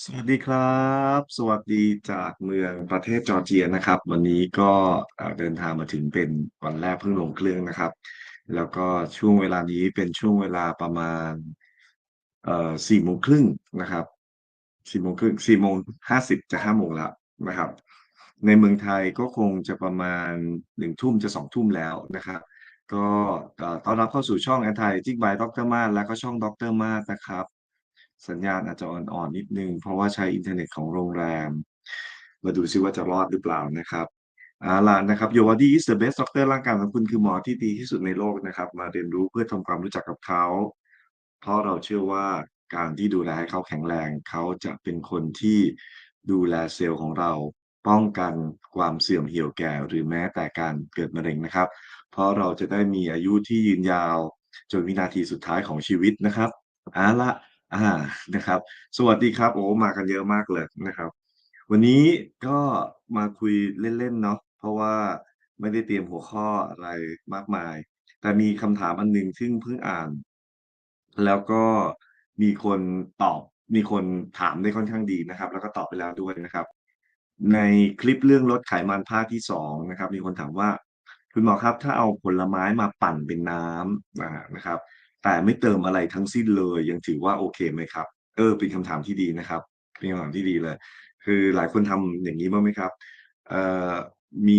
สวัสดีครับ สวัสดีจากเมืองประเทศจอร์เจียนะครับ วันนี้ก็เอ่อเดินทางมาถึงเป็นวันแรกเพิ่งลงเครื่องนะครับ แล้วก็ช่วงเวลานี้เป็นช่วงเวลาประมาณ เอ่อ4โมงครึ่งนะครับ4โมงครึ่ง4โมง50จะ5โมงแล้วนะครับ ในเมืองไทยก็คงจะประมาณ1ทุ่มจะ2ทุ่มแล้วนะครับ ก็เอ่อต้อนรับเข้าสู่ช่อง Anti Aging by ดรมาแล้วก็ช่องด็อกเตอร์มานะครับ สัญญาณอาจจะอ่อนๆนิดนึง เพราะว่าใช้อินเทอร์เน็ตของโรงแรม มาดูซิว่าจะรอดหรือเปล่านะครับอาล่ะนะครับ Your body is the best doctor ร่างกายของคุณคือหมอที่ดีที่สุดในโลกนะครับ มาเรียนรู้เพื่อทำความรู้จักกับเขา เพราะเราเชื่อว่าการที่ดูแลให้เขาแข็งแรง เขาจะเป็นคนที่ดูแลเซลล์ของเรา ป้องกันความเสื่อมเหี่ยวแก่ หรือแม้แต่การเกิดมะเร็งนะครับ เพราะเราจะได้มีอายุที่ยืนยาว จนวินาทีสุดท้ายของชีวิตนะครับเอาละ อานะครับ สวัสดีครับ โอ้มากันเยอะมากเลยนะครับ วันนี้ก็มาคุยเล่นๆเนาะเพราะว่าไม่ได้เตรียมหัวข้ออะไรมากมาย แต่มีคำถามอันหนึ่งซึ่งเพิ่งอ่าน แล้วก็มีคนตอบมีคนถามได้ค่อนข้างดีนะครับ แล้วก็ตอบไปแล้วด้วยนะครับ ในคลิปเรื่องลดไขมันภาคที่สองนะครับ มีคนถามว่า คุณหมอครับ ถ้าเอาผลไม้มาปั่นเป็นน้ำนะครับ แต่ไม่เติมอะไรทั้งสิ้นเลย ยังถือว่าโอเคไหมครับ เออเป็นคำถามที่ดีนะครับเป็นคำถามที่ดีเลย คือหลายคนทำอย่างนี้บ้างไหมครับเอ่อมี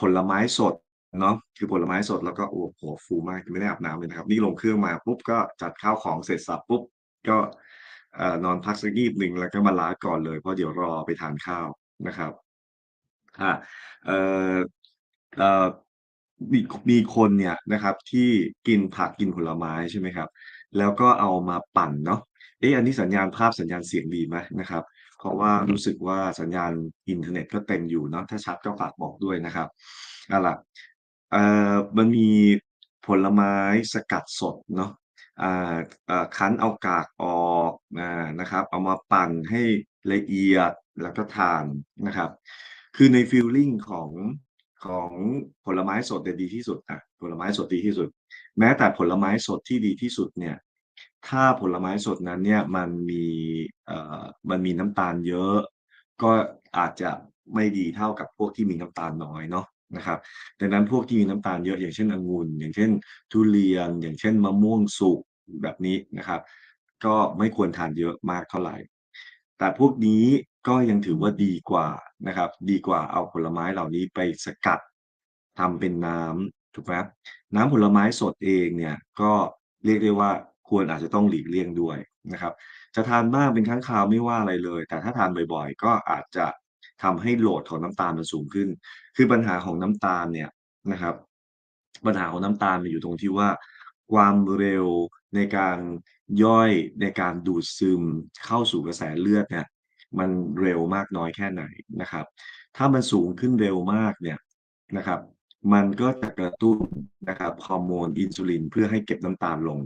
ผลไม้สดเนาะคือผลไม้สดแล้วก็โอ้โหฟูมากไม่ได้อาบน้ำเลยนะครับ นี่ลงเครื่องมาปุ๊บก็จัดข้าวของเสร็จสับปุ๊บก็เอ่อนอนพักสักงีบหนึ่งแล้วก็มาล้างก่อนเลยเพราะเดี๋ยวรอไปทานข้าวนะครับอ่าเอ่อเอ่อ มีมีคนเนี่ยนะครับ ที่กินผักกินผลไม้ใช่ไหมครับ แล้วก็เอามาปั่นเนาะเอ๊ะอันนี้สัญญาณภาพสัญญาณเสียงดีไหมนะครับ เพราะว่ารู้สึกว่าสัญญาณอินเทอร์เน็ตก็เต็มอยู่เนาะถ้าชัดก็ฝากบอกด้วยนะครับเอาล่ะเอ่อมันมีผลไม้สกัดสดเนาะอ่าอ่อคั้นเอากากออกนะครับ เอามาปั่นให้ละเอียดแล้วก็ทานนะครับ คือในฟีลลิ่งของ ของผลไม้สดเนี่ยดีที่สุดอะผลไม้สดดีที่สุด แม้แต่ผลไม้สดที่ดีที่สุดเนี่ยถ้าผลไม้สดนั้นเนี่ยมันมีเอ่อมันมีน้ำตาลเยอะ ก็อาจจะไม่ดีเท่ากับพวกที่มีน้ำตาลน้อยเนาะนะครับดังนั้นพวกที่มีน้ำตาลเยอะอย่างเช่นองุ่นอย่างเช่น ทุเรียน อย่างเช่นมะม่วงสุกแบบนี้นะครับ ก็ไม่ควรทานเยอะมากเท่าไหร่ แต่พวกนี้ ก็ยังถือว่าดีกว่านะครับ ดีกว่าเอาผลไม้เหล่านี้ไปสกัดทำเป็นน้ำถูกไหมน้ำผลไม้สดเองเนี่ยก็เรียกได้ว่าควรอาจจะต้องหลีกเลี่ยงด้วยนะครับ จะทานบ้างเป็นครั้งคราวไม่ว่าอะไรเลย แต่ถ้าทานบ่อยๆ ก็อาจจะทำให้โหลดของน้ำตาลมันสูงขึ้น คือปัญหาของน้ำตาลเนี่ยนะครับ ปัญหาของน้ำตาลมันอยู่ตรงที่ว่า ความเร็วในการย่อยในการดูดซึมเข้าสู่กระแสเลือดเนี่ย มันเร็วมากน้อยแค่ไหนนะครับ ถ้ามันสูงขึ้นเร็วมากเนี่ยนะครับ มันก็จะกระตุ้นนะครับฮอร์โมนอินซูลินเพื่อให้เก็บน้ำตาลลง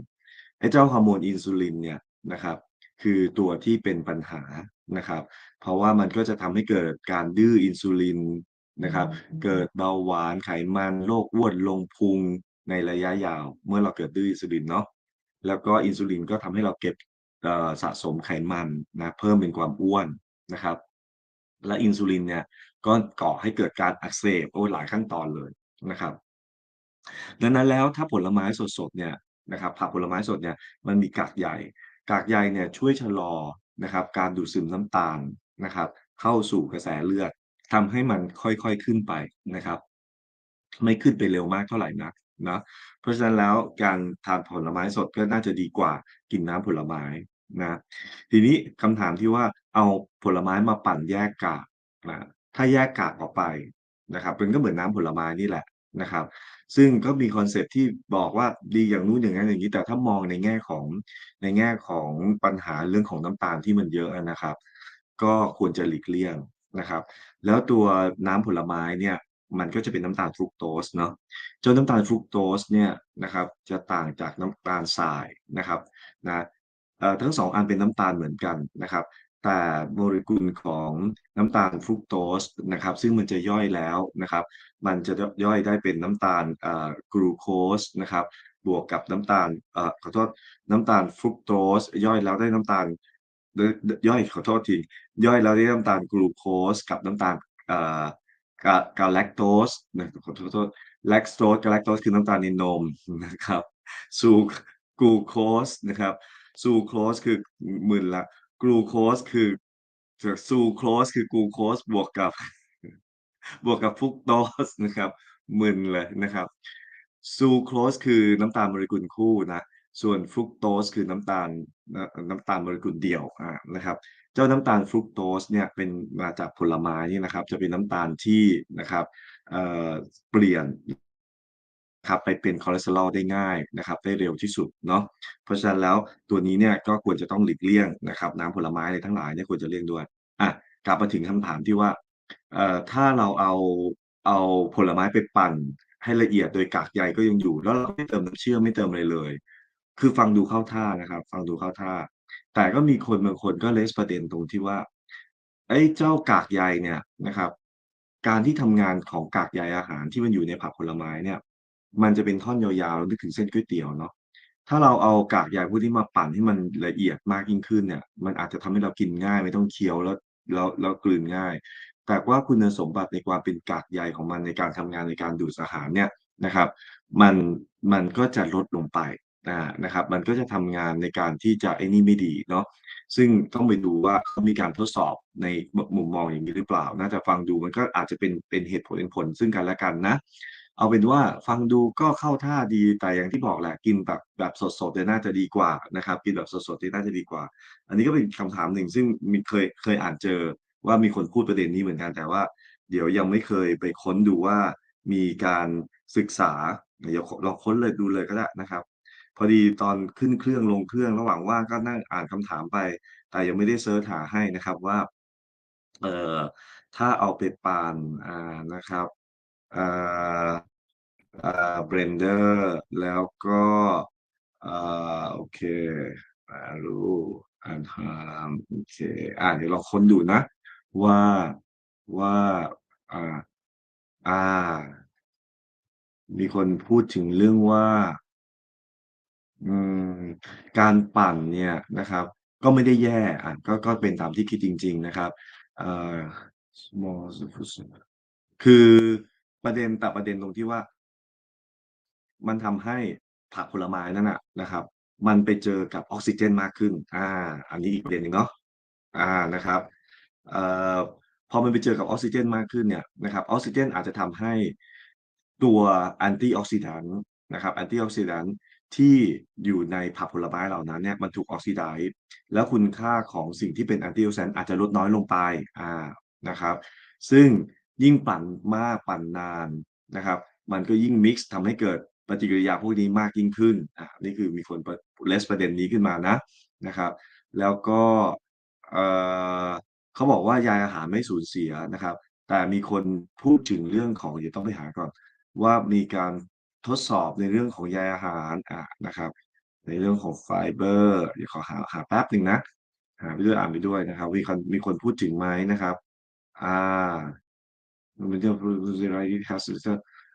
ไอ้เจ้าฮอร์โมนอินซูลินเนี่ยนะครับคือตัวที่เป็นปัญหานะครับ เพราะว่ามันก็จะทำให้เกิดการดื้ออินซูลินนะครับ เกิดเบาหวานไขมันโรคอ้วนลงพุงในระยะยาว เมื่อเราเกิดดื้ออินซูลินเนาะแล้วก็อินซูลินก็ทำให้เราเก็บเอ่อ สะสมไขมันนะเพิ่มเป็นความอ้วนนะครับ และอินซูลินเนี่ยก็ก่อให้เกิดการอักเสบโอ้หลายขั้นตอนเลยนะครับ ดังนั้นแล้วถ้าผลไม้สดๆเนี่ยนะครับผักผลไม้สดเนี่ยมันมีกากใยกากใยเนี่ยช่วยชะลอนะครับการดูดซึมน้ำตาลนะครับ เข้าสู่กระแสเลือดทำให้มันค่อยๆขึ้นไปนะครับ ไม่ขึ้นไปเร็วมากเท่าไหร่นักนะเพราะฉะนั้นแล้วการทานผลไม้สดก็น่าจะดีกว่ากินน้ำผลไม้ นะ ทีนี้คำถามที่ว่าเอาผลไม้มาปั่นแยกกากนะ ถ้าแยกกากออกไปนะครับมันก็เหมือนน้ำผลไม้นี่แหละนะครับ ซึ่งก็มีคอนเซปที่บอกว่าดีอย่างนู้นอย่างนั้นอย่างนี้ แต่ถ้ามองในแง่ของในแง่ของปัญหาเรื่องของน้ำตาลที่มันเยอะนะครับ ก็ควรจะหลีกเลี่ยงนะครับ แล้วตัวน้ำผลไม้เนี่ยมันก็จะเป็นน้ำตาลฟรุกโตสเนาะเจ้าน้ำตาลฟรุกโตสเนี่ยนะครับจะต่างจากน้ำตาลทรายนะครับนะ ทั้งสองอันเป็นน้ำตาลเหมือนกันนะครับ แต่โมเลกุลของน้ำตาลฟรุกโตสนะครับ ซึ่งมันจะย่อยแล้วนะครับ มันจะย่อยได้เป็นน้ำตาลกลูโคสนะครับบวกกับน้ำตาลอขอโทษน้ำตาลฟรุกโตสย่อยแล้วได้น้ำตาลย่อยขอโทษทีย่อยแล้วได้น้ำตาลกลูโคสกับน้ำตาลกาแลคโตสนะขอโทษแลคโตสกับแลคโตสคือน้ำตาลในนมนะครับซูกลูโคสนะครับ ซูโคสคือหมึนละกลูโคสคือซูโคสคือกลูโคสบวกกับบวกกับฟุกโตสนะครับมึนเลยนะครับซูโครสคือน้ำตาลโมเลกุลคู่นะส่วนฟรุกโตสคือน้ำตาลน้ำตาลโมเลกุลเดี่ยวอ่านะครับเจ้าน้ำตาลฟรุกโตสเนี่ยเป็นมาจากผลไม้นี่นะครับ จะเป็นน้ำตาลที่นะครับเเปลี่ยน ครับไปเป็นคอเลสเตอรอลได้ง่ายนะครับได้เร็วที่สุดเนาะเพราะฉะนั้นแล้วตัวนี้เนี่ยก็ควรจะต้องหลีกเลี่ยงนะครับน้ำผลไม้อะไรทั้งหลายเนี่ยควรจะเลี่ยงด้วยอะกลับมาถึงคำถามที่ว่าเอ่อถ้าเราเอาเอาผลไม้ไปปั่นให้ละเอียดโดยกากใยก็ยังอยู่ แล้วเราไม่เติมน้ำเชื่อมไม่เติมอะไรเลย คือฟังดูเข้าท่านะครับ ฟังดูเข้าท่า แต่ก็มีคนบางคนก็เลสประเด็นตรงที่ว่าไอ้เจ้ากากใยเนี่ยนะครับ การที่ทำงานของกากใยอาหารที่มันอยู่ในผักผลไม้เนี่ย มันจะเป็นท่อนยาวๆนึกถึงเส้นก๋วยเตี๋ยวเนาะถ้าเราเอากากใยพวกนี้มาปั่นให้มันละเอียดมากยิ่งขึ้นเนี่ย มันอาจจะทำให้เรากินง่าย ไม่ต้องเคี้ยวแล้วแล้วแล้วกลืนง่าย แต่ว่าคุณสมบัติในความเป็นกากใยของมันในการทำงานในการดูดอาหารเนี่ยนะครับ มันมันก็จะลดลงไปนะครับ มันก็จะทำงานในการที่จะไอ้นี่ไม่ดีเนาะซึ่งต้องไปดูว่าเขามีการทดสอบในมุมมองอย่างนี้หรือเปล่า น่าจะฟังดูมันก็อาจจะเป็นเป็นเหตุผลเป็นผลซึ่งกันและกันนะ เอาเป็นว่าฟังดูก็เข้าท่าดีแต่อย่างที่บอกแหละกินแบบแบบสดๆเนี่ยน่าจะดีกว่านะครับกินแบบสดๆเนี่ยน่าจะดีกว่า อันนี้ก็เป็นคำถามหนึ่งซึ่งมีเคยเคยอ่านเจอว่ามีคนพูดประเด็นนี้เหมือนกันแต่ว่า เดี๋ยวยังไม่เคยไปค้นดูว่ามีการศึกษาเดี๋ยวเราค้นเลยดูเลยก็ได้นะครับ พอดีตอนขึ้นเครื่องลงเครื่องระหว่างว่างก็นั่งอ่านคำถามไป แต่ยังไม่ได้เซิร์ชหาให้นะครับว่าเอ่อถ้าเอาไปปั่นอ่านะครับ เบรนเดอร์แล้วก็อ่าโอเคอรู้อ่านหามโอเคอ่าเดี๋ยวเราค้นดูนะ ว่าว่าอ่าอ่า มีคนพูดถึงเรื่องว่าอืมการปั่นเนี่ยนะครับ ก็ไม่ได้แย่อะก็ก็เป็นตามที่คิดจริง ๆ นะครับเอ่อ small คือ ประเด็นแต่ประเด็นตรงที่ว่า มันทำให้ผักผลไม้นั่นน่ะนะครับ มันไปเจอกับออกซิเจนมากขึ้นอาอันนี้อีกประเด็นหนึ่งเนาะอ่านะครับเอ่อพอมันไปเจอกับออกซิเจนมากขึ้นเนี่ยนะครับออกซิเจนอาจจะทำให้ตัวแอนตี้ออกซิแดนต์นะครับแอนตี้ออกซิแดนต์ที่อยู่ในผักผลไม้เหล่านั้นเนี่ยมันถูกออกซิไดซ์แล้วคุณค่าของสิ่งที่เป็นแอนตี้ออกซิแดนต์อาจจะลดน้อยลงไปอ่านะครับ ซึ่ง ยิ่งปั่นมากปั่นนานนะครับ มันก็ยิ่งมิกซ์ทำให้เกิดปฏิกิริยาพวกนี้มากยิ่งขึ้นอ่านี่คือมีคนเลสประเด็นนี้ขึ้นมานะนะครับ แล้วก็เอ่อเขาบอกว่าใยอาหารไม่สูญเสียนะครับ แต่มีคนพูดถึงเรื่องของเดี๋ยวต้องไปหาก่อน ว่ามีการทดสอบในเรื่องของใยอาหารอะนะครับ ในเรื่องของไฟเบอร์เดี๋ยวขอหาหาแป๊บหนึ่งนะหาไปด้วยอ่านไปด้วยนะครับมีคนมีคนพูดถึงไหมนะครับ อ่า มันจะอะไรที่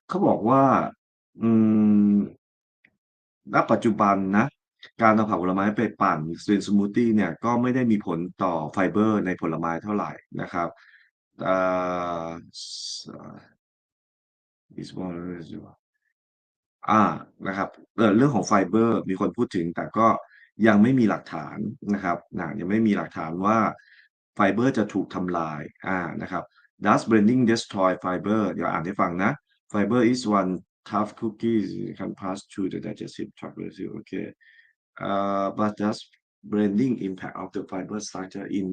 เขาบอกว่า อืมณปัจจุบันนะ การเอาผักผลไม้ไปปั่นเป็นสมูทตี้เนี่ย ก็ไม่ได้มีผลต่อไฟเบอร์ในผลไม้เท่าไหร่นะครับอ่า is one อ่านะครับเอ่อเรื่องของไฟเบอร์มีคนพูดถึง แต่ก็ยังไม่มีหลักฐานนะครับนะยังไม่มีหลักฐานว่าไฟเบอร์จะถูกทำลายอ่านะครับ Does blending destroy fiber เดี๋ยวอ่านให้ฟังนะ Fiber is one tough cookies can pass through the digestive tract okay uh, but does blending impact of the fiber structure in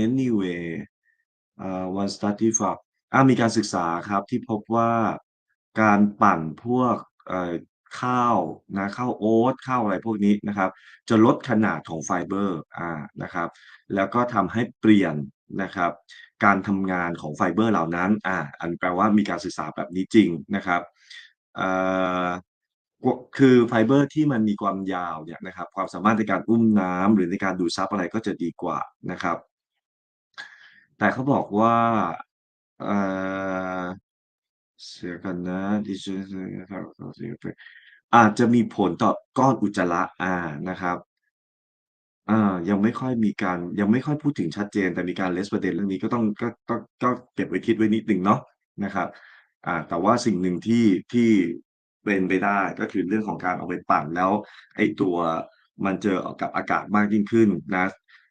any way uh, one study found อ่ามีการศึกษาครับที่พบว่าการปั่นพวกข้าวนะข้าวโอ๊ตข้าวอะไรพวกนี้นะครับ จะลดขนาดของไฟเบอร์อ่านะครับ แล้วก็ทำให้เปลี่ยนนะครับ การทำงานของไฟเบอร์เหล่านั้นอ่าอันแปลว่ามีการศึกษาแบบนี้จริงนะครับคือไฟเบอร์ที่มันมีความยาวเนี่ยนะครับความสามารถในการอุ้มน้ำหรือในการดูดซับอะไรก็จะดีกว่านะครับ แต่เขาบอกว่าเอ่อเสียกันนะดิฉันอาจจะมีผลต่อก้อนอุจจาระอ่านะครับ อา ยังไม่ค่อยมีการ ยังไม่ค่อยพูดถึงชัดเจน แต่มีการ raise ประเด็นเรื่องนี้ ก็ต้อง ก็ ก็ ก็เก็บไว้คิดไว้นิดหนึ่งเนาะ นะครับ อ่า แต่ว่าสิ่งหนึ่งที่ ที่เป็นไปได้ ก็คือเรื่องของการเอาไปปั่น แล้วไอ้ตัว มันเจอกับอากาศมากยิ่งขึ้นนะ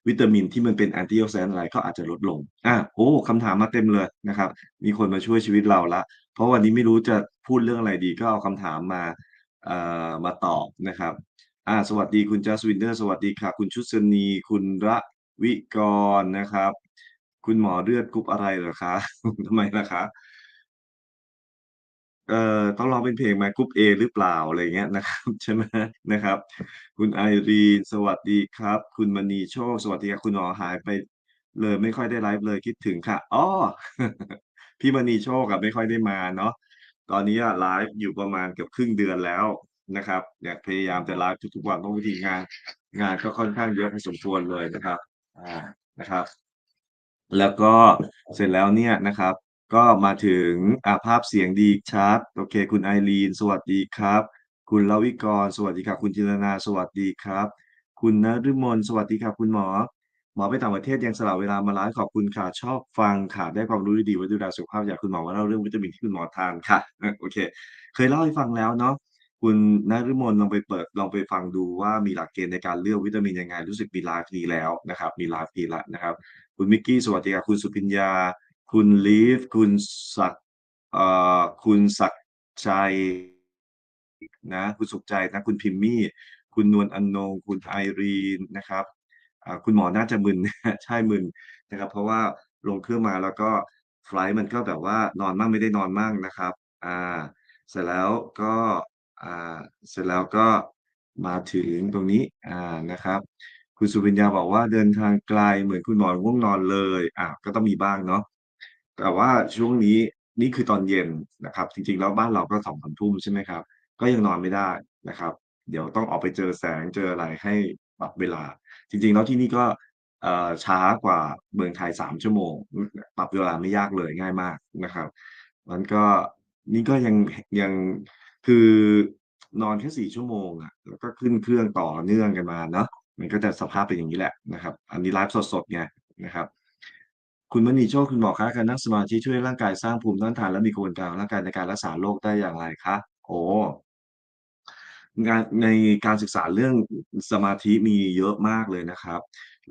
วิตามินที่มันเป็น Antioxidant อะไร ก็อาจจะลดลง อา โอ้ คำถามมาเต็มเลยนะครับ มีคนมาช่วยชีวิตเราแล้ว เพราะวันนี้ไม่รู้จะพูดเรื่องอะไรดี ก็เอาคำถามมา เอ่อ มาตอบนะครับ อ่า สวัสดีคุณ Jaswinder สวัสดีค่ะ คุณชุดสนี คุณระวิกรนะครับ คุณหมอเลือดกรุ๊ปอะไรเหรอคะ ทำไมล่ะคะ เอ่อ ต้องร้องเป็นเพลงไหมกรุ๊ปเอหรือเปล่า อะไรเงี้ยนะครับ ใช่ไหมนะครับ คุณไอรีน สวัสดีครับ คุณมณีโชค สวัสดีครับคุณหมอหายไป เลยไม่ค่อยได้ไลฟ์เลยคิดถึงค่ะอ้อพี่มณีโชคอะไม่ค่อยได้มาเนาะตอนนี้อะไลฟ์อยู่ประมาณเกือบครึ่งเดือนแล้ว นะครับเนี่ยพยายามจะไลฟ์ทุกๆวันเพราะบางทีงานงานก็ค่อนข้างเยอะพอสมควรเลยนะครับอานะครับ แล้วก็เสร็จแล้วเนี่ยนะครับ ก็มาถึงอ่าภาพเสียงดีชัดโอเค คุณไอรีน สวัสดีครับ คุณลวิกร สวัสดีครับ คุณจินตนาสวัสดีครับ คุณนฤมลสวัสดีครับ คุณหมอ หมอไปต่างประเทศยังสละเวลามาไลฟ์ขอบคุณค่ะชอบฟังค่ะได้ความรู้ดีๆไว้ดูแลสุขภาพอยากคุณหมอมาเล่าเรื่องวิตามินที่คุณหมอทานค่ะเออโอเค เคยเล่าให้ฟังแล้วเนาะ คุณนฤมลลองไปเปิดลองไปฟังดูว่ามีหลักเกณฑ์ในการเลือกวิตามินยังไง รู้สึกมีไลฟ์นี้แล้วนะครับ มีไลฟ์นี้แล้วนะครับ คุณมิกกี้สวัสดีครับคุณสุพิญญา คุณลีฟ คุณศักดิ์เอ่อคุณศักดิ์ชัยนะคุณสุขใจนะคุณพิมมี่ คุณนวลอนง คุณไอรีนนะครับคุณหมอน่าจะมึนใช่มึนนะครับ เพราะว่าลงเครื่องมาแล้วก็ไฟล์มันก็แบบว่านอนมั่งไม่ได้นอนมั่งนะครับอ่าเสร็จแล้วก็ อ่าเสร็จแล้วก็มาถึงตรงนี้อ่านะครับ คุณสุวิญญาบอกว่าเดินทางไกลเหมือนคุณหมอง่วงนอนเลยอาก็ต้องมีบ้างเนาะแต่ว่าช่วงนี้นี่คือตอนเย็นนะครับ จริงๆแล้วบ้านเราก็2-3ทุ่มใช่ไหมครับ ก็ยังนอนไม่ได้นะครับ เดี๋ยวต้องออกไปเจอแสงเจออะไรให้ปรับเวลา จริงๆแล้วที่นี่ก็ช้ากว่าเมืองไทย3ชั่วโมง ปรับเวลาไม่ยากเลยง่ายมากนะครับมันก็นี่ก็ยังยัง คือนอนแค่4ชั่วโมงอะแล้วก็ขึ้นเครื่องต่อเนื่องกันมาเนาะมันก็จะสภาพเป็นอย่างนี้แหละนะครับ อันนี้ไลฟ์สดๆไงนะครับ คุณมณีโชคคุณหมอคะการนั่งสมาธิช่วยร่างกายสร้างภูมิต้านทานและมีกระบวนการร่างกายในการรักษาโรคได้อย่างไรคะโอ้งานในการศึกษาเรื่องสมาธิมีเยอะมากเลยนะครับ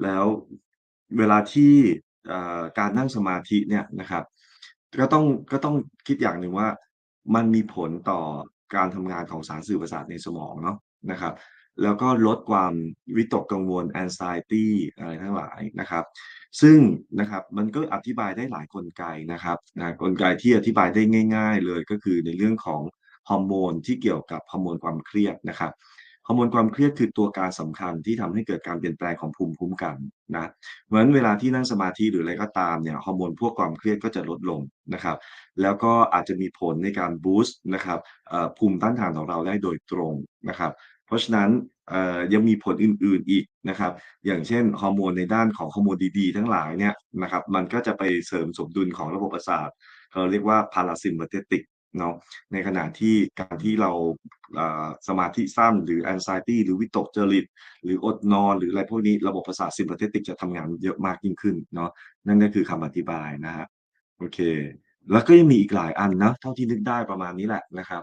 แล้วเวลาที่การนั่งสมาธิเนี่ยนะครับ ก็ต้องก็ต้องคิดอย่างหนึ่งว่ามันมีผลต่อ การทำงานของสารสื่อประสาทในสมองเนาะนะครับ แล้วก็ลดความวิตกกังวล anxiety อะไรทั้งหลายนะครับ ซึ่งนะครับมันก็อธิบายได้หลายกลไกนะครับนะกลไกที่อธิบายได้ง่าย ๆ เลยก็คือในเรื่องของฮอร์โมนที่เกี่ยวกับฮอร์โมนความเครียดนะครับ อร์โมนความเครียดคือตัวการสำคัญที่ทำให้เกิดการเปลี่ยนแปลงของภูมิคุ้มกันนะเพราะฉะนั้นเวลาที่นั่งสมาธิหรืออะไรก็ตามเนี่ยฮอร์โมนพวกความเครียดก็จะลดลงนะครับ แล้วก็อาจจะมีผลในการบูสต์นะครับภูมิต้านทานของเราได้โดยตรงนะครับ เพราะฉะนั้นยังมีผลอื่นๆอีกนะครับ อย่างเช่นฮอร์โมนในด้านของฮอร์โมนดีๆทั้งหลายเนี่ยนะครับ มันก็จะไปเสริมสมดุลของระบบประสาทเราเรียกว่า Parasympathetic เเนาะในขณะที่การที่เราสมาธิสั้นหรือ anxiety หรือวิตกจริต หรืออดนอนหรืออะไรพวกนี้ระบบประสาท Sympathetic จะทำงานเยอะมากยิ่งขึ้นเนาะนั่นก็คือคำอธิบายนะครับโอเค แล้วก็ยังมีอีกหลายอันนะเท่าที่นึกได้ประมาณนี้แหละนะครับ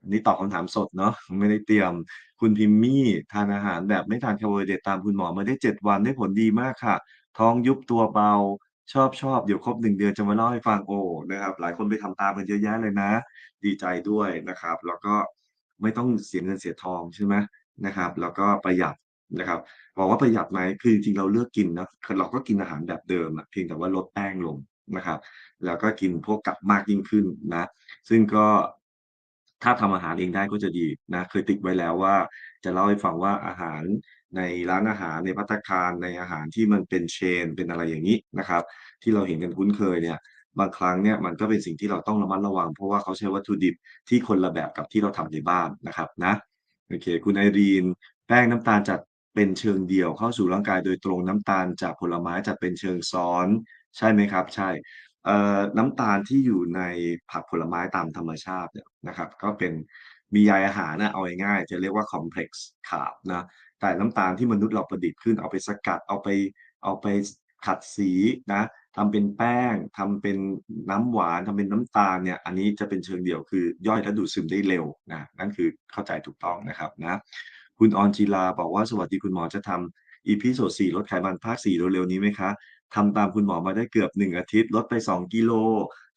อันนี้ตอบคำถามสดเนาะไม่ได้เตรียมคุณพิมมี่ทานอาหารแบบไม่ทานคาร์โบไฮเดรตตามคุณหมอมาได้ 7 วันได้ผลดีมากค่ะ ท้องยุบตัวเบา ชอบ ชอบ เดี๋ยวครบ 1 เดือนจะมาเล่าให้ฟัง โอ้ นะครับ หลายคนไปทำตามกันเยอะแยะเลยนะ ดีใจด้วยนะครับ แล้วก็ไม่ต้องเสียเงินเสียทอง ใช่ไหม นะครับ แล้วก็ประหยัดนะครับ บอกว่าประหยัดไหม คือจริง ๆ เราเลือกกินนะ เราก็กินอาหารแบบเดิมอะเพียงแต่ว่าลดแป้งลงนะครับ แล้วก็กินพวกกับมากยิ่งขึ้นนะ ซึ่งก็ ถ้าทำอาหารเองได้ก็จะดีนะ เคยติ๊กไว้แล้วว่า จะเล่าให้ฟังว่าอาหาร ในร้านอาหารในภัตตาคารในอาหารที่มันเป็นเชน เป็นอะไรอย่างนี้นะครับ ที่เราเห็นกันคุ้นเคยเนี่ยบางครั้งเนี่ยมันก็เป็นสิ่งที่เราต้องระมัดระวัง เพราะว่าเขาใช้วัตถุดิบที่คนละแบบกับที่เราทำในบ้านนะครับนะโอเค คุณไอรีน แป้งน้ำตาลจัดเป็นเชิงเดี่ยวเข้าสู่ร่างกายโดยตรงน้ำตาลจากผลไม้จะเป็นเชิงซ้อน ใช่ไหมครับ ใช่เอ่อน้ำตาลที่อยู่ในผักผลไม้ตามธรรมชาติเนี่ยนะครับ ก็เป็นมีใยอาหารนะเอาง่ายๆจะเรียกว่า complex carb นะ แต่น้ำตาลที่มนุษย์เราประดิษฐ์ขึ้นเอาไปสกัดเอาไปเอาไปขัดสีนะทำเป็นแป้งทำเป็นน้ำหวานทำเป็นน้ำตาลเนี่ยอันนี้จะเป็นเชิงเดี่ยวคือย่อยและดูดซึมได้เร็วนะนั่นคือเข้าใจถูกต้องนะครับนะคุณออนจีลาบอกว่าสวัสดีคุณหมอจะทำอีพีโซดสี่ลดไขมันภาคสี่เร็วๆนี้ไหมคะทำตามคุณหมอมาได้เกือบหนึ่งอาทิตย์ ลดไปสองกิโล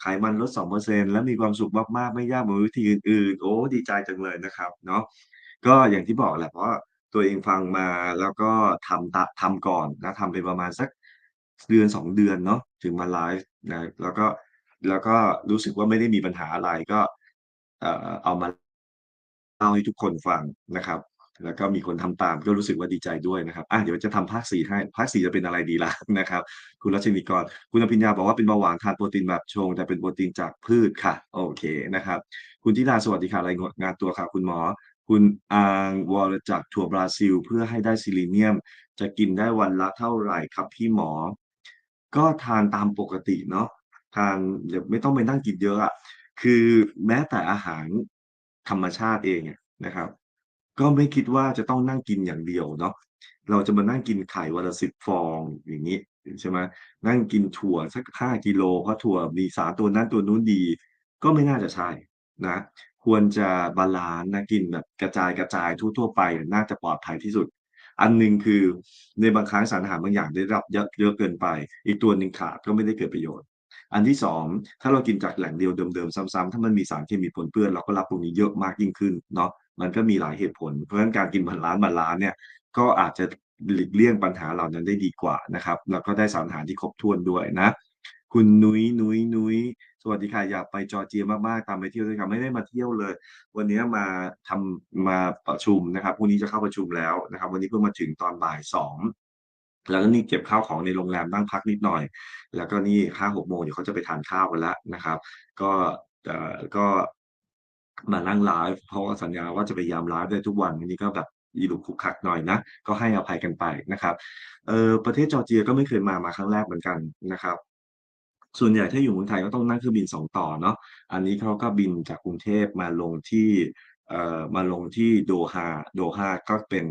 ไขมันลดสองเปอร์เซ็นและมีความสุขมาก ๆ ไม่ยากเหมือนวิธีอื่น ๆ โอ้ ดีใจจังเลยนะครับ เนาะก็อย่างที่บอกแหละเพราะ ตัวเองฟังมาแล้วก็ทำตทำก่อนนะทำไปประมาณสักเดือนสองเดือนเนาะถึงมาไลฟ์นะแล้วก็แล้วก็รู้สึกว่าไม่ได้มีปัญหาอะไรก็เอ่อเอามาเล่าให้ทุกคนฟังนะครับ แล้วก็มีคนทำตามก็รู้สึกว่าดีใจด้วยนะครับอะเดี๋ยวจะทำภาคสี่ให้ภาคสี่จะเป็นอะไรดีล่ะนะครับ คุณรัชนีกรคุณอภิญญาบอกว่าเป็นเบาหวานทานโปรตีนแบบชง แต่เป็นโปรตีนจากพืชค่ะ โอเคนะครับ คุณธิดาสวัสดีค่ะรายงานตัวค่ะ คุณหมอ คุณอางวรจากถั่วบราซิล เพื่อให้ได้ซิลิเนียม จะกินได้วันละเท่าไหร่ครับพี่หมอ ก็ทานตามปกติเนาะทานอย่าไม่ต้องไปนั่งกินเยอะอะคือแม้แต่อาหารธรรมชาติเองนะครับ ก็ไม่คิดว่าจะต้องนั่งกินอย่างเดียวเนาะเราจะมานั่งกินไข่วันละสิบฟองอย่างนี้ใช่ไหมนั่งกินถั่วสักห้ากิโลเพราะถั่วมีสารตัวนั้นตัวนู้นดี ก็ไม่น่าจะใช่นะ ควรจะบาลานซ์นะกินแบบกระจายกระจายทั่ว ๆ ไปน่าจะปลอดภัยที่สุด อันหนึ่งคือในบางครั้งสารอาหารบางอย่างได้รับเยอะเยอะเกินไป อีกตัวหนึ่งขาดก็ไม่ได้เกิดประโยชน์ อันที่สองถ้าเรากินจากแหล่งเดียวเดิมๆซ้ำๆถ้ามันมีสารเคมีปนเปื้อนเราก็รับตรงนี้เยอะมากยิ่งขึ้นเนาะมันก็มีหลายเหตุผล เพราะฉะนั้นการกินบาลานซ์บาลานซ์เนี่ยก็อาจจะหลีกเลี่ยงปัญหาเหล่านั้นได้ดีกว่านะครับ แล้วก็ได้สารอาหารที่ครบถ้วนด้วยนะ คุณนุ้ยนุ้ยนุ้ย วัสดีค่ะอยากไปจอร์เจียมากๆตามไปเที่ยวด้วยค่ะไม่ได้มาเที่ยวเลย วันนี้มาทำมาประชุมนะครับพรุ่งนี้จะเข้าประชุมแล้วนะครับ วันนี้เพิ่งมาถึงตอนบ่ายสองแล้วก็นี่เก็บข้าวของในโรงแรมนั่งพักนิดหน่อย แล้วก็นี่ห้าหกโมงเดี๋ยวเขาจะไปทานข้าวกันแล้วนะครับ ก็เอ่อก็มานั่งไลฟ์เพราะว่าสัญญาว่าจะพยายามไลฟ์ได้ทุกวันวันนี้ก็แบบอีลุกคุกคักหน่อยนะ ก็ให้อภัยกันไปนะครับเออประเทศจอร์เจียก็ไม่เคยมามาครั้งแรกเหมือนกันนะครับ ส่วนใหญ่ถ้าอยู่เมืองไทยก็ต้องนั่งเครื่องบินสองต่อเนาะอันนี้เขาก็บินจากกรุงเทพมาลงที่เอ่อมาลงที่โดฮาโดฮาก็เป็น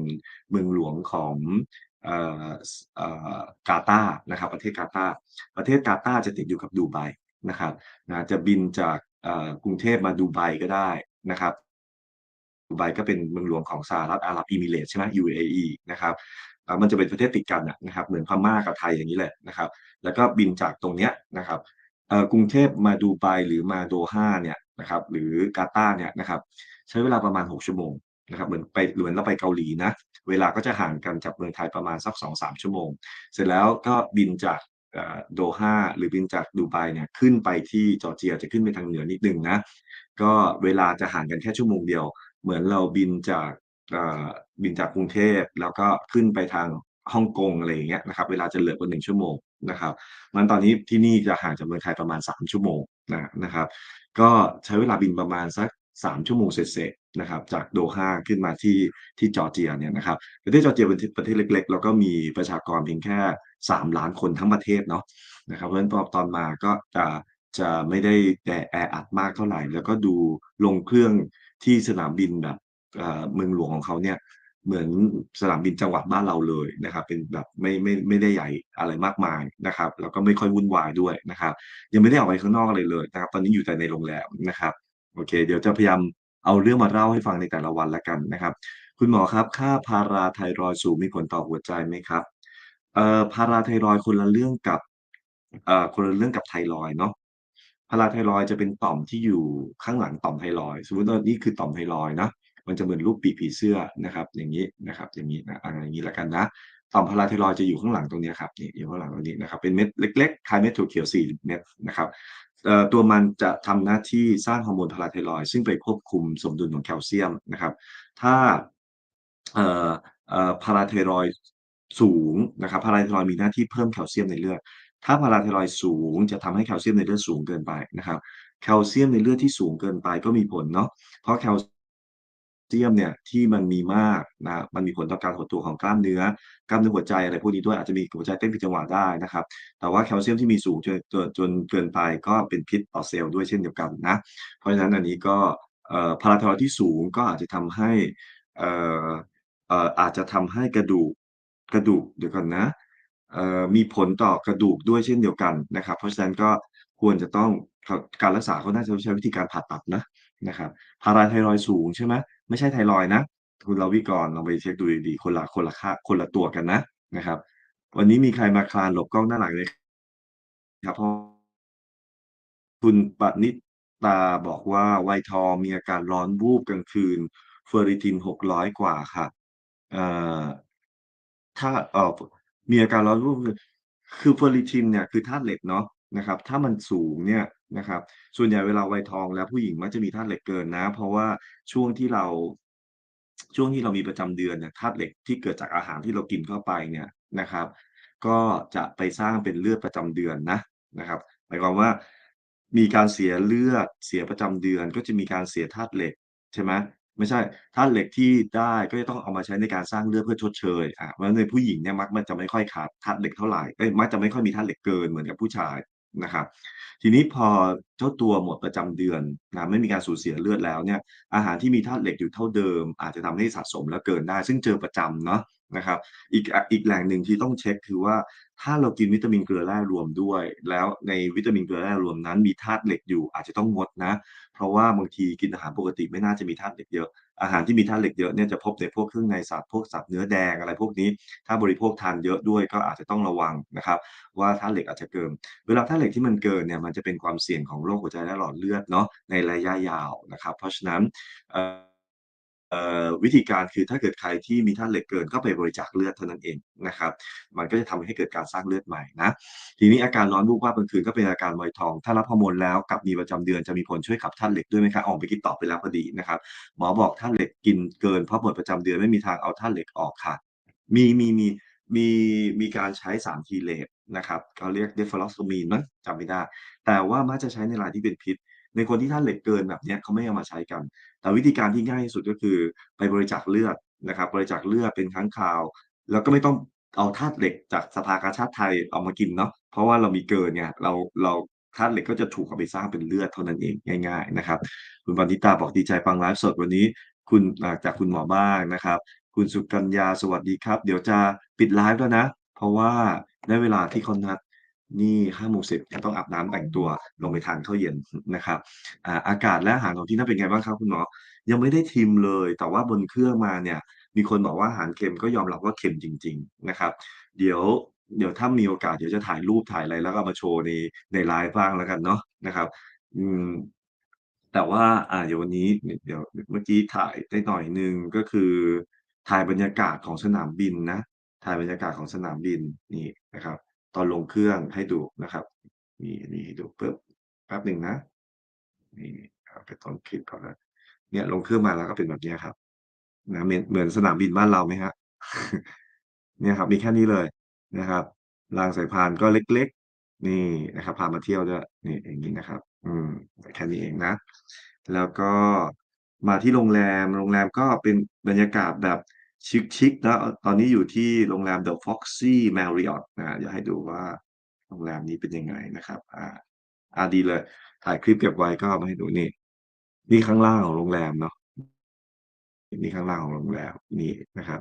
เมืองหลวงของเอ่อเอ่อกาตาร์นะครับ ประเทศกาตาร์ประเทศกาตาร์จะติดอยู่กับดูไบนะครับนะจะบินจากเอ่อกรุงเทพมาดูไบก็ได้นะครับดูไบก็เป็นเมืองหลวงของสหรัฐอาหรับอิมิเรตใช่ไหม UAE นะครับ มันจะเป็นประเทศติดกันนะครับ เหมือนพม่ากับไทยอย่างนี้แหละนะครับ แล้วก็บินจากตรงเนี้ยนะครับกรุงเทพมาดูไบหรือมาโดฮาเนี่ยนะครับ หรือกาตาร์เนี่ยนะครับ ใช้เวลาประมาณ 6 ชั่วโมงนะครับเหมือนไปเหมือนเราไปเกาหลีนะ เวลาก็จะห่างกันจากเมืองไทยประมาณสัก2-3ชั่วโมง เสร็จแล้วก็บินจากโดฮาหรือบินจากดูไบเนี่ยขึ้นไปที่จอร์เจียจะขึ้นไปทางเหนือนิดนึงนะ ก็เวลาจะห่างกันแค่ชั่วโมงเดียว เหมือนเราบินจาก บินจากกรุงเทพแล้วก็ขึ้นไปทางฮ่องกงอะไรอย่างเงี้ยนะครับเวลาจะเหลือกว่าหนึ่งชั่วโมงนะครับมันตอนนี้ที่นี่จะห่างจากเมืองไทยประมาณ 3 ชั่วโมงนะนะครับ ก็ใช้เวลาบินประมาณสัก 3 ชั่วโมงเศษนะครับจากโดฮาขึ้นมาที่ที่จอร์เจียเนี่ยนะครับประเทศจอร์เจียเป็นประเทศเล็ก ๆ แล้วก็มีประชากรเพียงแค่ 3 ล้านคนทั้งประเทศเนาะนะครับเพราะฉะนั้นตอนมาก็จะจะไม่ได้แออัดมากเท่าไหร่ แล้วก็ดูลงเครื่องที่สนามบินแบบ เมืองหลวงของเขาเนี่ยเหมือนสนามบินจังหวัดบ้านเราเลยนะครับ เป็นแบบไม่ไม่ไม่ได้ใหญ่อะไรมากมายนะครับ แล้วก็ไม่ค่อยวุ่นวายด้วยนะครับ ยังไม่ได้ออกไปข้างนอกอะไรเลยนะครับ ตอนนี้อยู่แต่ในโรงแรมนะครับโอเค เดี๋ยวจะพยายามเอาเรื่องมาเล่าให้ฟังในแต่ละวันแล้วกันนะครับ คุณหมอครับ ค่าพาราไทรอยสูงมีผลต่อหัวใจไหมครับเอ่อพาราไทรอยคนละเรื่องกับเอ่อคนละเรื่องกับไทรอยเนาะพาราไทรอยจะเป็นต่อมที่อยู่ข้างหลังต่อมไทรอยสมมติว่านี่คือต่อมไทรอยนะ มันจะเหมือนรูปปีกผีเสื้อนะครับอย่างนี้นะครับอย่างนี้นะอ่าอย่างนี้แล้วกันนะต่อมพาราไทรอยจะอยู่ข้างหลังตรงนี้ครับนี่อยู่ข้างหลังตรงนี้นะครับเป็นเม็ดเล็กๆคล้ายเม็ดถั่วเขียว4เม็ดนะครับตัวมันจะทำหน้าที่สร้างฮอร์โมนพาราไทรอยซึ่งไปควบคุมสมดุลของแคลเซียมนะครับ ถ้าพาราไทรอยสูงนะครับพาราไทรอยมีหน้าที่เพิ่มแคลเซียมในเลือดถ้าพาราไทรอยสูงจะทำให้แคลเซียมในเลือดสูงเกินไปนะครับ แคลเซียมในเลือดที่สูงเกินไปก็มีผลเนาะเพราะแคล เซียมเนี่ยที่มันมีมากนะมันมีผลต่อการหดตัวของกล้ามเนื้อกล้ามเนื้อหัวใจอะไรพวกนี้ด้วยอาจจะมีหัวใจเต้นผิดจังหวะได้นะครับ แต่ว่าแคลเซียมที่มีสูงจนจนจนเกินไปก็เป็นพิษต่อเซลล์ด้วยเช่นเดียวกันนะ เพราะฉะนั้นอันนี้ก็พาราทอยด์ที่สูงก็อาจจะทำให้อ่ออออาจจะทำให้กระดูกกระดูกเดี๋ยวก่อนนะมีผลต่อกระดูกด้วยเช่นเดียวกันนะครับ เพราะฉะนั้นก็ควรจะต้องการรักษาเขาน่าจะใช้วิธีการผ่าตัดนะนะครับพาราไทรอยสูงใช่ไหม ไม่ใช่ไทรอยนะ คุณราวิกรลองไปเช็คดูดีๆคนละคนละค่าคนละตัวกันนะนะครับ วันนี้มีใครมาคลานหลบกล้องด้าหลังเลยครับพราะคุณปณิตาบอกว่าไวทอมีอาการร้อนวูบกลางคืนเฟอริทินหกร้อยกว่าค่ะเอ่อถ้าเออมีอาการร้อนวูบคือคือเฟอริทินเนี่ยคือธาตุเหล็กเนาะนะครับ ถ้ามันสูงเนี่ย นะครับ ส่วนใหญ่เวลาไวทองแล้วผู้หญิงมักจะมีธาตุเหล็กเกินนะ เพราะว่าช่วงที่เรา ช่วงที่เรามีประจำเดือนเนี่ยธาตุเหล็กที่เกิดจากอาหารที่เรากินเข้าไปเนี่ยนะครับ ก็จะไปสร้างเป็นเลือดประจำเดือนนะนะครับหมายความว่ามีการเสียเลือดเสียประจำเดือน ก็จะมีการเสียธาตุเหล็กใช่ไหมไม่ใช่ธาตุเหล็กที่ได้ก็จะต้องเอามาใช้ในการสร้างเลือดเพื่อชดเชยอะเพราะในผู้หญิงเนี่ยมักมันจะไม่ค่อยขาดธาตุเหล็กเท่าไหร่เอ้ยมักจะไม่ค่อยมีธาตุเหล็กเกินเหมือนกับผู้ชาย นะครับ ทีนี้พอเจ้าตัวหมดประจำเดือนนะไม่มีการสูญเสียเลือดแล้วเนี่ยอาหารที่มีธาตุเหล็กอยู่เท่าเดิม อาจจะทำให้สะสมและเกินได้ ซึ่งเจอประจำเนาะ นะครับอีกอีกแหล่งหนึ่งที่ต้องเช็คคือว่าถ้าเรากินวิตามินเกลือแร่รวมด้วย แล้วในวิตามินเกลือแร่รวมนั้นมีธาตุเหล็กอยู่อาจจะต้องงดนะ เพราะว่าบางทีกินอาหารปกติไม่น่าจะมีธาตุเหล็กเยอะ อาหารที่มีธาตุเหล็กเยอะเนี่ยจะพบในพวกเครื่องในสัตว์พวกสัตว์เนื้อแดงอะไรพวกนี้ ถ้าบริโภคทานเยอะด้วยก็อาจจะต้องระวังนะครับว่าธาตุเหล็กอาจจะเกิน เวลาธาตุเหล็กที่มันเกินเนี่ยมันจะเป็นความเสี่ยงของโรคหัวใจและหลอดเลือดเนาะในระยะยาวนะครับ เพราะฉะนั้น วิธีการคือถ้าเกิดใครที่มีธาตุเหล็กเกินก็ไปบริจาคเลือดเท่านั้นเองนะครับ มันก็จะทำให้เกิดการสร้างเลือดใหม่นะ ทีนี้อาการร้อนวูบวาบกลางคืนก็เป็นอาการไวทอง ถ้ารับฮอร์โมนแล้วกับมีประจำเดือนจะมีผลช่วยขับธาตุเหล็กด้วยไหมครับออกไปกินตอบไปแล้วพอดีนะครับ หมอบอกธาตุเหล็กกินเกินเพราะหมดประจำเดือนไม่มีทางเอาธาตุเหล็กออกค่ะ มีมีมีมีมีการใช้สารคีเลตนะครับเขาเรียกเดฟลอสโตมีนมั้งจำไม่ได้ แต่ว่ามักจะใช้ในรายที่เป็นพิษ ในคนที่ธาตุเหล็กเกินแบบนี้เขาไม่เอามาใช้กัน แต่วิธีการที่ง่ายที่สุดก็คือไปบริจาคเลือดนะครับ บริจาคเลือดเป็นครั้งคราว แล้วก็ไม่ต้องเอาธาตุเหล็กจากสภากาชาติไทยเอามากินเนาะเพราะว่าเรามีเกินไงเราเราธาตุเหล็กก็จะถูกเอาไปสร้างเป็นเลือดเท่านั้นเองง่าย ๆนะครับ คุณปณิตาบอกดีใจฟังไลฟ์สดวันนี้ คุณจากคุณหมอบ้างนะครับ คุณสุกัญญาสวัสดีครับ เดี๋ยวจะปิดไลฟ์แล้วนะ เพราะว่าได้เวลาที่เขานัด นี่ห้าโมงสิบจะต้องอาบน้ำแต่งตัวลงไปทานข้าวเย็นนะครับอาอากาศและอาหารของที่นั่นเป็นไงบ้างครับคุณหมอยังไม่ได้ทิมเลย แต่ว่าบนเครื่องมาเนี่ย มีคนบอกว่าอาหารเค็มก็ยอมรับว่าเค็มจริง ๆนะครับ เดี๋ยวเดี๋ยวถ้ามีโอกาสเดี๋ยวจะถ่ายรูปถ่ายอะไรแล้วก็มาโชว์ในในไลฟ์บ้างแล้วกันเนาะนะครับ อืมแต่ว่าอ่าเดี๋ยววันนี้เดี๋ยวเมื่อกี้ถ่ายได้หน่อยหนึ่งก็คือ ถ่ายบรรยากาศของสนามบินนะถ่ายบรรยากาศของสนามบินนี่นะครับ ตอนลงเครื่องให้ดูนะครับนี่นี่ให้ดูปึ๊บแป๊บหนึ่งนะ นี่ไปต้นคลิปก่อนนะเนี่ยลงเครื่องมาแล้วก็เป็นแบบนี้ครับนะเหมือนเหมือนสนามบินบ้านเราไหมครับเนี่ยครับมีแค่นี้เลยนะครับรางสายพานก็เล็กๆ นี่นะครับ พามาเที่ยวด้วยนี่อย่างนี้นะครับ อืมแค่นี้เองนะ แล้วก็มาที่โรงแรมโรงแรมก็เป็นบรรยากาศแบบ ชิคๆนะตอนนี้อยู่ที่โรงแรม The Foxy Marriott นะอยากให้ดูว่าโรงแรมนี้เป็นยังไงนะครับ อ่าอ่าดีเลย ถ่ายคลิปเก็บไว้ก็มาให้ดูนี่ นี่ข้างล่างของโรงแรมเนาะนี่ข้างล่างของโรงแรมนี่นะครับ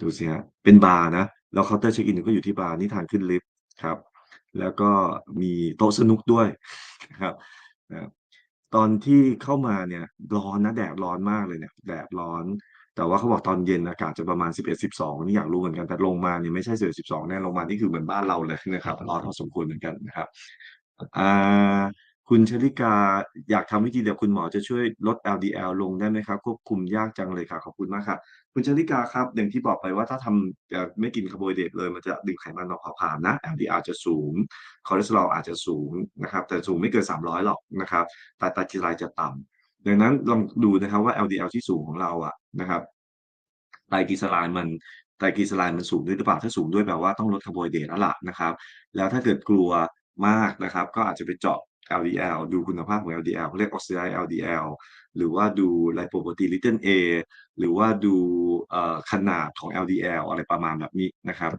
ดูสิฮะเป็นบาร์นะแล้วเคาน์เตอร์เช็คอินก็อยู่ที่บาร์นี่ทางขึ้นลิฟต์ครับ แล้วก็มีโต๊ะสนุกด้วยนะครับนะตอนที่เข้ามาเนี่ยร้อนนะแดดร้อนมากเลยเนี่ยแดดร้อน แต่ว่าเขาบอกตอนเย็นอากาศจะประมาณ 11 12 นี่อยากรู้เหมือนกัน แต่ลงมาเนี่ยไม่ใช่11 12 แน่ลงมานี่คือเหมือนบ้านเราเลยนะครับร้อนพอสมควรเหมือนกันนะครับอ่าคุณชลิกาอยากทำวิธีเดียวคุณหมอจะช่วยลด LDL ลงได้ไหมครับ ควบคุมยากจังเลยค่ะ ขอบคุณมากครับคุณชลิกาครับ อย่างที่บอกไปว่าถ้าทำเอ่อไม่กินคาร์โบไฮเดรตเลย มันจะดึงไขมันออกเผาผลาญนะ LDL จะสูงคอเลสเตอรอลอาจจะสูงนะครับ แต่สูงไม่เกิน 300 หรอกนะครับแต่ไตรกลีเซอไรด์จะต่ำ ดังนั้นลองดูนะครับว่า LDL ที่สูงของเราอะนะครับไตรกลีเซอไรด์มันไตรกลีเซอไรด์มันสูงด้วยหรือเปล่าถ้าสูงด้วยแปลว่าต้องลดคาร์โบไฮเดรตแล้วล่ะนะครับ แล้วถ้าเกิดกลัวมากนะครับ ก็อาจจะไปเจาะ LDL ดูคุณภาพของ LDL เขาเรียก oxidized LDL หรือว่าดู lipoprotein little a หรือว่าดูขนาดของ LDL อะไรประมาณแบบนี้นะครับ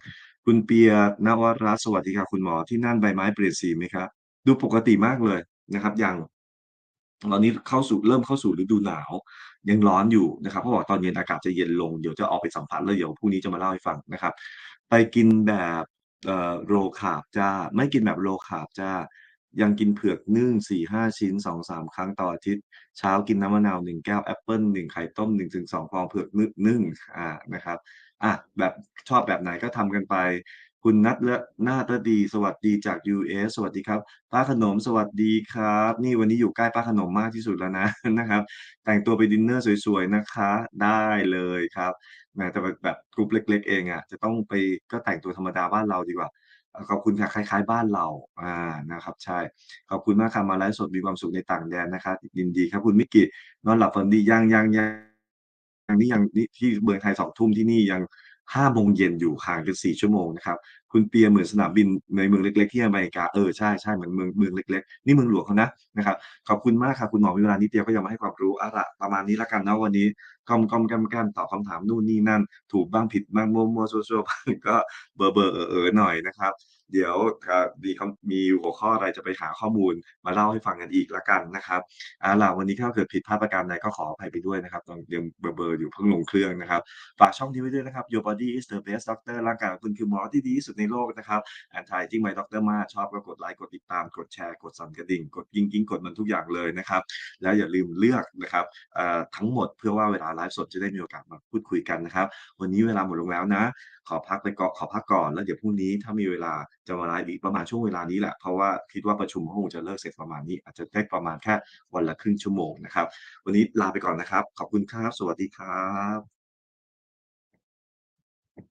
คุณเปียนวรัตสวัสดีค่ะคุณหมอที่นั่นใบไม้เปลี่ยนสีไหมครับ ดูปกติมากเลยนะครับ อย่าง ตอนนี้เข้าสู่เริ่มเข้าสู่ฤดูหนาวยังร้อนอยู่นะครับเขาบอกตอนเย็นอากาศจะเย็นลงเดี๋ยวจะออกไปสัมผัสแล้วเดี๋ยวพรุ่งนี้จะมาเล่าให้ฟังนะครับ ไปกินแบบเอ่อ low carb จ้ะไม่กินแบบ low carb จ้ะยังกินเผือกนึ่ง4-5ชิ้น2-3ครั้งต่ออาทิตย์เช้ากินน้ำมะนาว1แก้วแอปเปิล1ไข่ต้ม1-2ฟองเผือกนึนึ่งอ่านะครับอะแบบชอบแบบไหนก็ทำกันไป คุณนัทเลนาฏดี สวัสดีจาก US สวัสดีครับ ป้าขนมสวัสดีครับ นี่วันนี้อยู่ใกล้ป้าขนมมากที่สุดแล้วนะนะครับ แต่งตัวไปดินเนอร์สวยๆนะคะ ได้เลยครับแหมแต่แบบแบบกรุ๊ปเล็ก ๆ เองอะจะต้องไปก็แต่งตัวธรรมดาบ้านเราดีกว่าขอบคุณค่ะคล้ายๆ บ้านเราอ่านะครับ ใช่ ขอบคุณมากค่ะมาไลฟ์สดมีความสุขในต่างแดนนะครับยินดีครับคุณมิกินอนหลับฝันดียังยังยังนี่ยังนี่ที่เมืองไทย2ทุ่มที่นี่ยัง ห้าโมงเย็นอยู่ห่างกันสี่ชั่วโมงนะครับ คุณเปียเหมือนสนามบินในเมืองเล็ก ๆ ที่อเมริกาเออใช่ใช่เหมือนเมืองเมืองเล็ก ๆ นี่เมืองหลวงเขานะนะครับขอบคุณมากครับคุณหมอมีเวลานิดเดียวก็ยังมาให้ความรู้อะละประมาณนี้ละกันเนาะวันนี้ก้อมๆแกมตอบคำถามนู่นนี่นั่น ถูกบ้างผิดบ้างมั่วๆซั่วๆบ้างก็เบลอๆเอ๋ออหน่อยนะครับ เดี๋ยวมีมีหัวข้ออะไรจะไปหาข้อมูลมาเล่าให้ฟังกันอีกแล้วกันนะครับเอาล่ะวันนี้ถ้าเกิดผิดพลาดประการใดก็ขออภัยไปด้วยนะครับตอนยังเบลอๆอยู่เพิ่งลงเครื่องนะครับฝากช่องนี้ไว้ด้วยนะครับ Your Body is the best doctor ร่างกายของคุณคือหมอที่ดีที่สุดในโลกนะครับแอนทายจิ้งไมด็อกเตอร์มาชอบก็กดไลค์กดติดตามกดแชร์กดสั่นกระดิ่ง กดกิ้งกิ้งกดมันทุกอย่างเลยนะครับแล้วอย่าลืมเลือกนะครับอ่อทั้งหมดเพื่อว่าเวลาไลฟ์สดจะได้มีโอกาสมาพูดคุยกันนะครับ วันนี้เวลาหมดลงแล้วนะ อพักไปก่อนขอพักก่อนแล้วเดี๋ยวพรุ่งนี้ถ้ามีเวลาจะมาไลฟ์อีกประมาณช่วงเวลานี้แหละ เพราะว่าคิดว่าประชุมก็คงจะเลิกเสร็จประมาณนี้ อาจจะได้ประมาณแค่วันละครึ่งชั่วโมงนะครับ วันนี้ลาไปก่อนนะครับ ขอบคุณครับ สวัสดีครับ